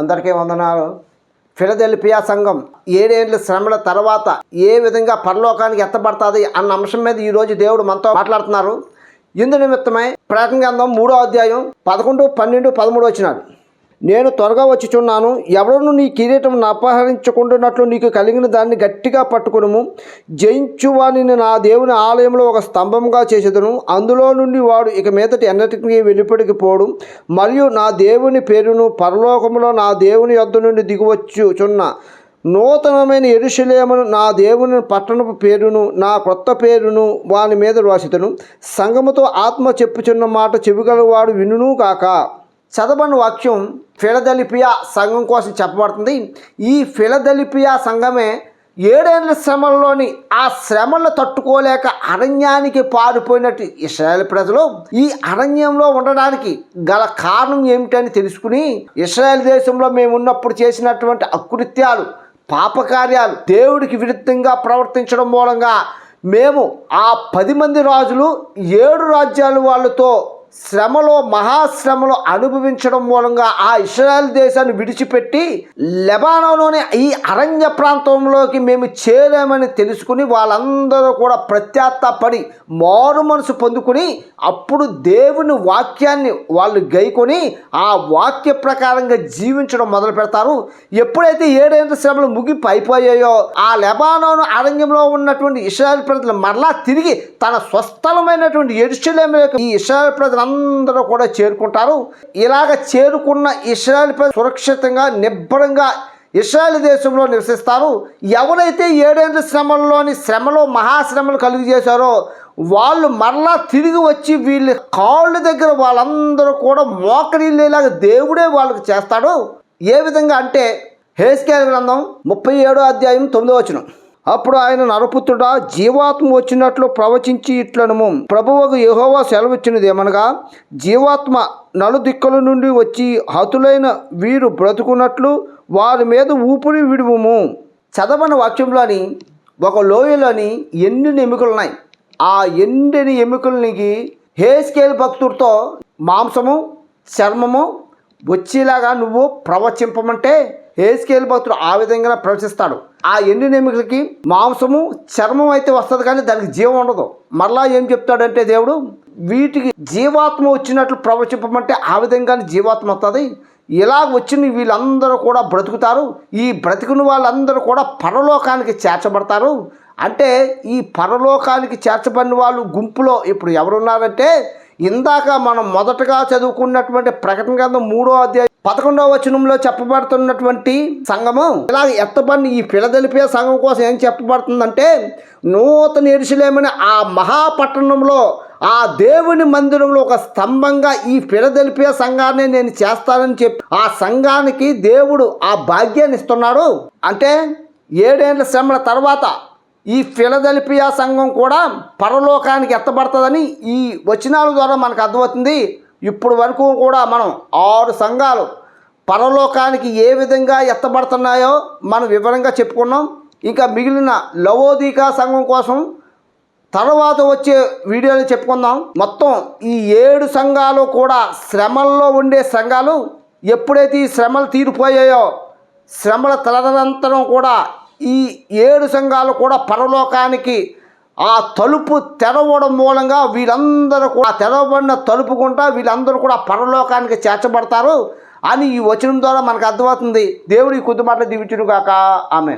అందరికీ వందనాలు. ఫిలదెల్ఫియా సంఘం ఏడేళ్ళ శ్రమల తర్వాత ఏ విధంగా పరలోకానికి ఎత్తబడుతుంది అన్న అంశం మీద ఈరోజు దేవుడు మనతో మాట్లాడుతున్నారు. ఇందు నిమిత్తమై ప్రకటన గ్రంథం మూడో అధ్యాయం పదకొండు పన్నెండు పదమూడు వచ్చినాడు. నేను త్వరగా వచ్చుచున్నాను. ఎవరును నీ కిరీటం అపహరించుకుంటున్నట్లు నీకు కలిగిన దాన్ని గట్టిగా పట్టుకును జయించువానిని నా దేవుని ఆలయంలో ఒక స్తంభంగా చేసేదను. అందులో నుండి వాడు ఇక మీదటి ఎన్నటికీ వెలుపడికి పోడు. మరియు నా దేవుని పేరును పరలోకములో నా దేవుని యొద్ద నుండి దిగువచ్చుచున్న నూతనమైన ఎరుషలేమును నా దేవుని పట్టణపు పేరును నా కొత్త పేరును వాని మీద రాసితను సంగముతో ఆత్మ చెప్పుచున్న మాట చెవిగలవాడు వినును కాక చదవని వాక్యం ఫిలదలిపియా సంఘం కోసం చెప్పబడుతుంది. ఈ ఫిలదలిపియా సంఘమే ఏడేళ్ళ శ్రమల్లోని ఆ శ్రమలను తట్టుకోలేక అరణ్యానికి పారిపోయినట్టు ఇస్రాయల్ ప్రజలు. ఈ అరణ్యంలో ఉండడానికి గల కారణం ఏమిటని తెలుసుకుని ఇస్రాయల్ దేశంలో మేము ఉన్నప్పుడు చేసినటువంటి అకృత్యాలు పాపకార్యాలు దేవుడికి విరుద్ధంగా ప్రవర్తించడం మూలంగా మేము ఆ పది మంది రాజులు ఏడు రాజ్యాల వాళ్ళతో శ్రమలో మహాశ్రమలో అనుభవించడం మూలంగా ఆ ఇస్రాయల్ దేశాన్ని విడిచిపెట్టి లెబానోలోని ఈ అరణ్య ప్రాంతంలోకి మేము చేరామని తెలుసుకుని వాళ్ళందరూ కూడా ప్రత్యాత్తపడి మారు మనసు పొందుకుని అప్పుడు దేవుని వాక్యాన్ని వాళ్ళు గైకొని ఆ వాక్య ప్రకారంగా జీవించడం మొదలు పెడతారు. ఎప్పుడైతే ఏడేళ్ళ శ్రమలు ముగింపు అయిపోయాయో ఆ లెబానోను అరణ్యంలో ఉన్నటువంటి ఇస్రాయల్ ప్రజలు మరలా తిరిగి తన స్వస్థలమైనటువంటి ఎరుషలేములకు ఈ ఇస్రాయల్ అందరూ కూడా చేరుకుంటారు. ఇలాగ చేరుకున్న ఇస్రాయల్ ప్రజలు సురక్షితంగా నిబ్బరంగా ఇస్రాయల్ దేశంలో నివసిస్తారు. ఎవరైతే ఏడేళ్ళ శ్రమల్లోని శ్రమలో మహాశ్రమలు కలుగు చేశారో వాళ్ళు మరలా తిరిగి వచ్చి వీళ్ళ కాళ్ళ దగ్గర వాళ్ళందరూ కూడా మోకరిల్లేలాగా దేవుడే వాళ్ళకి చేస్తాడు. ఏ విధంగా అంటే హేస్కేల్ గ్రంథం ముప్పై ఏడో అధ్యాయం తొమ్మిదో వచనం. అప్పుడు ఆయన నరపుత్రుడా జీవాత్మ వచ్చినట్లు ప్రవచించి ఇట్లనము. ప్రభువుకు యహోవా సెలవిచ్చినది ఏమనగా జీవాత్మ నలుదిక్కుల నుండి వచ్చి హతులైన వీరు బ్రతుకున్నట్లు వారి మీద ఊపిరి విడువుము. చదవని వాక్యంలోని ఒక లోయలోని ఎన్ని ఎముకలున్నాయి ఆ ఎండిని ఎముకలనికి హేస్కేల్ భక్తుడితో మాంసము చర్మము వచ్చేలాగా నువ్వు ప్రవచింపమంటే ఏసుకేలు భక్తుడు ఆ విధంగా ప్రవచిస్తాడు ఆ ఎండిన ఎముకలకి మాంసము చర్మం అయితే వస్తుంది కానీ దానికి జీవం ఉండదు. మరలా ఏం చెప్తాడంటే దేవుడు వీటికి జీవాత్మ వచ్చినట్లు ప్రవచింపమంటే ఆ విధంగానే జీవాత్మ వస్తుంది. ఇలా వచ్చిన వీళ్ళందరూ కూడా బ్రతుకుతారు. ఈ బ్రతికిన వాళ్ళందరూ కూడా పరలోకానికి చేర్చబడతారు. అంటే ఈ పరలోకానికి చేర్చబడిన వాళ్ళు గుంపులో ఇప్పుడు ఎవరున్నారంటే ఇందాక మనం మొదటగా చదువుకున్నటువంటి ప్రకటన గ్రంథం మూడో అధ్యాయం పదకొండవ వచనంలో చెప్పబడుతున్నటువంటి సంఘము ఇలా ఎత్తబడిన ఈ ఫిలదెలిపియా సంఘం కోసం ఏం చెప్పబడుతుందంటే నూతన ఎరుసలేమని ఆ మహాపట్టణంలో ఆ దేవుని మందిరంలో ఒక స్తంభంగా ఈ ఫిలదెలిపియా సంఘాన్ని నేను చేస్తానని చెప్పి ఆ సంఘానికి దేవుడు ఆ భాగ్యాన్ని ఇస్తున్నాడు. అంటే ఏడేళ్ళ శ్రమల తర్వాత ఈ ఫిలదెల్ఫియా సంఘం కూడా పరలోకానికి ఎత్తబడుతుందని ఈ వచనాల ద్వారా మనకు అర్థమవుతుంది. ఇప్పుడు వరకు కూడా మనం ఆరు సంఘాలు పరలోకానికి ఏ విధంగా ఎత్తబడుతున్నాయో మనం వివరంగా చెప్పుకున్నాం. ఇంకా మిగిలిన లవోదీకా సంఘం కోసం తర్వాత వచ్చే వీడియోలు చెప్పుకుందాం. మొత్తం ఈ ఏడు సంఘాలు కూడా శ్రమల్లో ఉండే సంఘాలు ఎప్పుడైతే ఈ శ్రమలు తీరిపోయాయో శ్రమల తదనంతరం కూడా ఈ ఏడు సంఘాలు కూడా పరలోకానికి ఆ తలుపు తెరవడం మూలంగా వీళ్ళందరూ కూడా తెరవబడిన తలుపు గుంటా వీళ్ళందరూ కూడా పరలోకానికి చేర్చబడతారు అని ఈ వచనం ద్వారా మనకు అర్థమవుతుంది. దేవుడి కొద్ది మాటలు దీవించును ఆమె